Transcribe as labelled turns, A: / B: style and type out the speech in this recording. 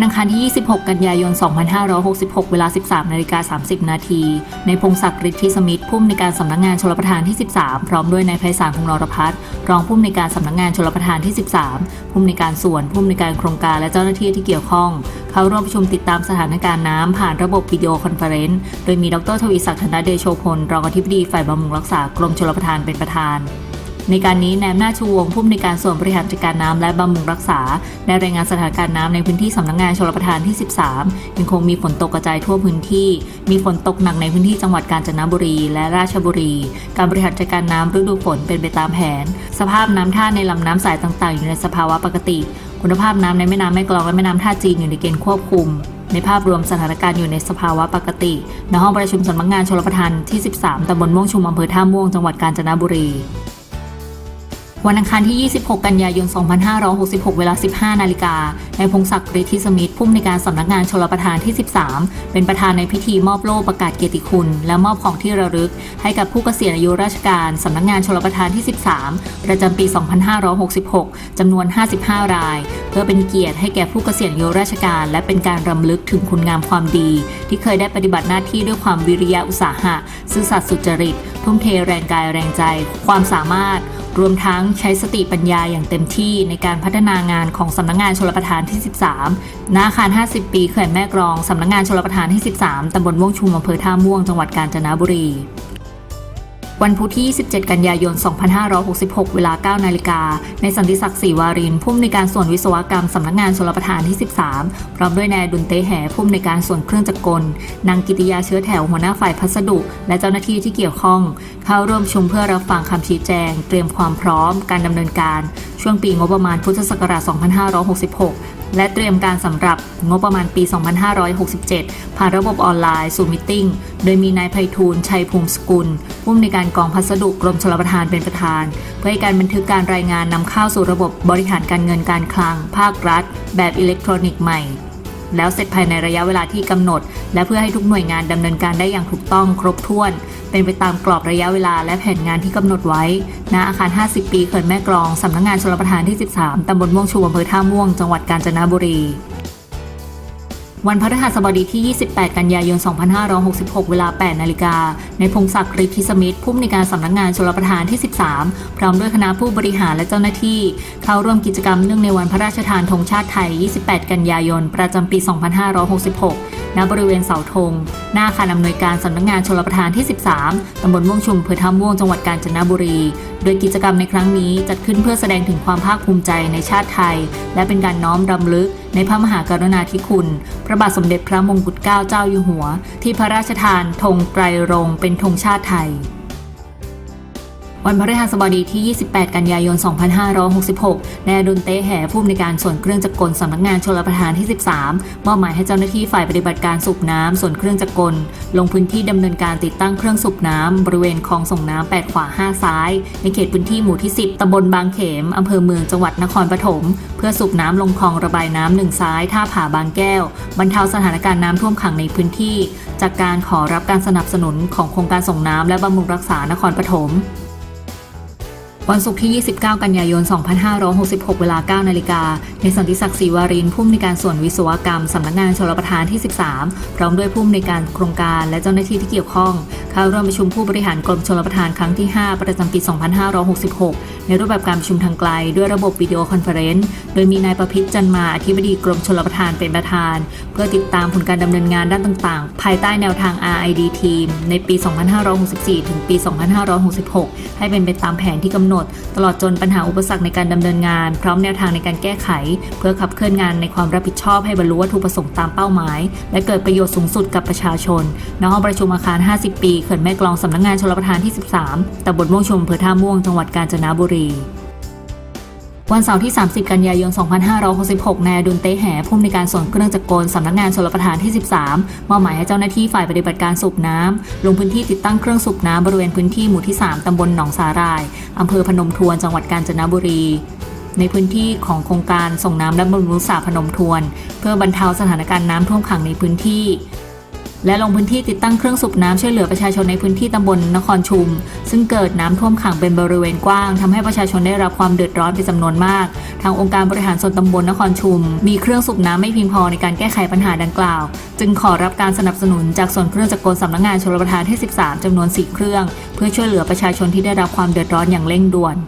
A: วันอังคารที่ 26 กันยายน 2566 เวลา 13นาฬิกา30 นาที ในพงศักดิ์ฤทธิสมิทธิ์ผู้อำนวยการสำนักงานชลประทานที่ 13 พร้อมด้วยนายไพศาลพงศ์นรพัฒน์รองผู้อำนวยการสำนักงานชลประทานที่ 13 ผู้อำนวยการส่วนผู้อำนวยการโครงการและเจ้าหน้าที่ที่เกี่ยวข้อง เข้าร่วมประชุมติดตามสถานการณ์น้ำผ่านระบบวิดีโอคอนเฟอเรนซ์ โดยมีดรทวีศักดิ์ธนเดโชพล รองอธิบดีฝ่ายบำรุงรักษากรมชลประทานเป็นประธาน ในการนี้แนมหน้าชูวงผู้อำนวยการส่วนบริหารจัดการน้ำและบำรุงรักษา ได้รายงานสถานการณ์น้ำในพื้นที่สำนักงานชลประทานที่ 13 ยังคงมีฝนตกกระจายทั่วพื้นที่ มีฝนตกหนักในพื้นที่จังหวัดกาญจนบุรี และราชบุรี การบริหารจัดการน้ำฤดูฝนเป็นไปตามแผน สภาพน้ำท่าในลำน้ำสายต่างๆ อยู่ในสภาวะปกติ คุณภาพน้ำในแม่น้ำแม่กลองและแม่น้ำท่าจีนอยู่ในเกณฑ์ควบคุมในภาพรวมสถานการณ์อยู่ในสภาวะปกติ ณ ห้องประชุมสำนักงานชลประทานที่ 13 ตำบลม่วงชุมอำเภอท่าม่วง จังหวัดกาญจนบุรี วันอังคารที่ 26 กันยายน 2566 เวลา 15 นาฬิกาในพงศักดิ์ฤทธิสมิทธิ์ผู้อำนวยการสำนักงานชลประทานที่ 13 เป็นประธานในพิธีมอบโล่ประกาศเกียรติคุณ และมอบของที่ระลึก ให้กับผู้เกษียณอายุราชการสำนักงานชลประทานที่ 13 ประจำปี 2566 จำนวน 55 ราย เพื่อเป็นเกียรติให้แก่ผู้เกษียณอายุราชการ และเป็นการรำลึกถึงคุณงามความดี ที่เคยได้ปฏิบัติหน้าที่ด้วยความวิริยะอุตสาหะ ซื่อสัตย์สุจริต ทุ่มเทแรงกายแรงใจ ความสามารถ รวมทั้งใช้สติปัญญาอย่างเต็มที่ในการพัฒนางานของสำนักงานชลประทานที่ 13ณอาคาร 50 ปีเขื่อนแม่กรองสำนักงานชลประทานที่ 13ตำบลม่วงชุมอำเภอท่าม่วงจังหวัดกาญจนบุรี วันพุธที่ 27 กันยายน 2566 เวลา 9 นาฬิกา ในสันติศักดิ์ศรีวารินผู้อำนวยการส่วนวิศวกรรมสำนักงานชลประทานที่ 13 พร้อมด้วยนายดุลเตแห่ผู้อำนวยการส่วนเครื่องจักรกล นางกิติยาเชื้อแถวหัวหน้าฝ่ายพัสดุ และเจ้าหน้าที่ที่เกี่ยวข้อง เข้าร่วมชุมเพื่อรับฟังคำชี้แจง เตรียมความพร้อม การดำเนินการ ช่วงปีงบประมาณพุทธศักราช 2566 และเตรียมการสำหรับงบประมาณปี 2567 ผ่านระบบออนไลน์สู่มิติ้ง โดยมีนายไพฑูรย์ชัยภูมิสกุล ผู้อำนวยการกองพัสดุกรมชลประทานเป็นประธาน เพื่อให้การบันทึกการรายงานนำเข้าสู่ระบบบริหารการเงินการคลัง ภาครัฐ แบบอิเล็กทรอนิกส์ใหม่ แล้วเสร็จภายในระยะเวลาที่กำหนด และเพื่อให้ทุกหน่วยงานดำเนินการได้อย่างถูกต้องครบถ้วน เป็นไปตามกรอบระยะเวลาและแผนงานที่กำหนดไว้ ณ อาคาร 50 ปีเขื่อนแม่กลองสำนักงานชลประทานที่ 13ตำบลม่วงชูอำเภอท่าม่วง จังหวัดกาญจนบุรี วันพฤหัสบดีที่ 28 กันยายน 2566 เวลา 8 นาฬิกา ในพงศักดิ์ฤทธิสมิทธิ์ผู้อำนวยการสำนักงานชลประทานที่ 13 พร้อมด้วยคณะผู้บริหารและเจ้าหน้าที่ เข้าร่วมกิจกรรมเนื่องในวันพระราชทานธงชาติไทย 28 กันยายน ประจำปี 2566 ณบริเวณเสาธง หน้าอาคารอำนวยการสำนักงานชลประทานที่ 13 ตำบลม่วงชุมอำเภอท่าม่วงจังหวัดกาญจนบุรี โดยกิจกรรมในครั้งนี้จัดขึ้นเพื่อแสดงถึงความภาคภูมิใจในชาติไทย และเป็นการน้อมรำลึกในพระมหากรุณาธิคุณ พระบาทสมเด็จพระมงกุฎเกล้าเจ้าอยู่หัว ที่พระราชทานธงไตรรงเป็นธงชาติไทย วันพฤหัสบดีที่ 28 กันยายน 2566 นายดุลเต้แห่ผู้อำนวยการส่วนเครื่องจักรกลสำนักงานชลประทานที่ 13 มอบหมายให้เจ้าหน้าที่ฝ่ายปฏิบัติการสูบน้ำส่วนเครื่องจักรกล ลงพื้นที่ดำเนินการติดตั้งเครื่องสูบน้ำบริเวณคลองส่งน้ำ 8 ขวา 5 ซ้าย ในเขตพื้นที่หมู่ที่ 10 ตำบลบางเขมอำเภอเมืองจังหวัดนครปฐม เพื่อสูบน้ำลงคลองระบายน้ำหนึ่งซ้าย ท่าผาบางแก้ว บรรเทาสถานการณ์น้ำท่วมขังในพื้นที่ จากการขอรับการสนับสนุนของโครงการส่งน้ำและบำรุงรักษานครปฐม วันศุกร์ที่ 29 กันยายน 2566 เวลา 9 นาฬิกา ในสันติศักดิ์ศรีวารินผู้อำนวยการส่วนวิศวกรรม สำนักงานชลประทานที่ 13 พร้อมด้วยผู้อำนวยการโครงการและเจ้าหน้าที่ที่เกี่ยวข้อง เข้าร่วมประชุมผู้บริหารกรมชลประทานครั้งที่ 5 ประจำปี 2566 ในรูปแบบการประชุมทางไกล ด้วยระบบวิดีโอคอนเฟอเรนซ์ โดยมีนายประพิษจันมาอธิบดีกรมชลประทานเป็นประธาน เพื่อติดตามผลการดำเนินงานด้านต่างๆ ภายใต้แนวทาง RID Team ในปี 2564 ถึงปี 2566 ให้เป็นไปตามแผนที่กำหนดตลอดจนปัญหาอุปสรรคในการดำเนินงาน พร้อมแนวทางในการแก้ไข เพื่อขับเคลื่อนงานในความรับผิดชอบให้บรรลุวัตถุประสงค์ตามเป้าหมาย และเกิดประโยชน์สูงสุดกับประชาชนณห้องประชุมอาคาร 50 ปีเขื่อนแม่กลองสำนักงานชลประทานที่ 13ตำบลม่วงชมอำเภอท่าม่วงจังหวัดกาญจนบุรี วันเสาร์ที่ 30 กันยายน 2566 นายดุลเต้แห่ผู้อำนวยการส่วนเครื่องจักรกลสำนักงานชลประทานที่ 13 มอบหมายให้เจ้าหน้าที่ฝ่ายปฏิบัติการสูบน้ำลงพื้นที่ติดตั้งเครื่องสูบน้ำบริเวณพื้นที่หมู่ที่ 3 ตำบลหนองสาหร่ายอำเภอพนมทวนจังหวัดกาญจนบุรีในพื้นที่ของโครงการส่งน้ำและบำรุงรักษาพนมทวน เพื่อบรรเทาสถานการณ์น้ำท่วมขังในพื้นที่ และลงพื้นที่ติดตั้งเครื่องสูบน้ำช่วยเหลือประชาชนในพื้นที่ตำบลนครชุม ซึ่งเกิดน้ำท่วมขังเป็นบริเวณกว้างทำให้ประชาชนได้รับความเดือดร้อนเป็นจำนวนมาก ทางองค์การบริหารส่วนตำบลนครชุม มีเครื่องสูบน้ำไม่เพียงพอในการแก้ไขปัญหาดังกล่าว จึงขอรับการสนับสนุนจากส่วนเครื่องจักรกลสำนักงานชลประทานที่ 13จำนวน 4 เครื่อง เพื่อช่วยเหลือประชาชนที่ได้รับความเดือดร้อนอย่างเร่งด่วน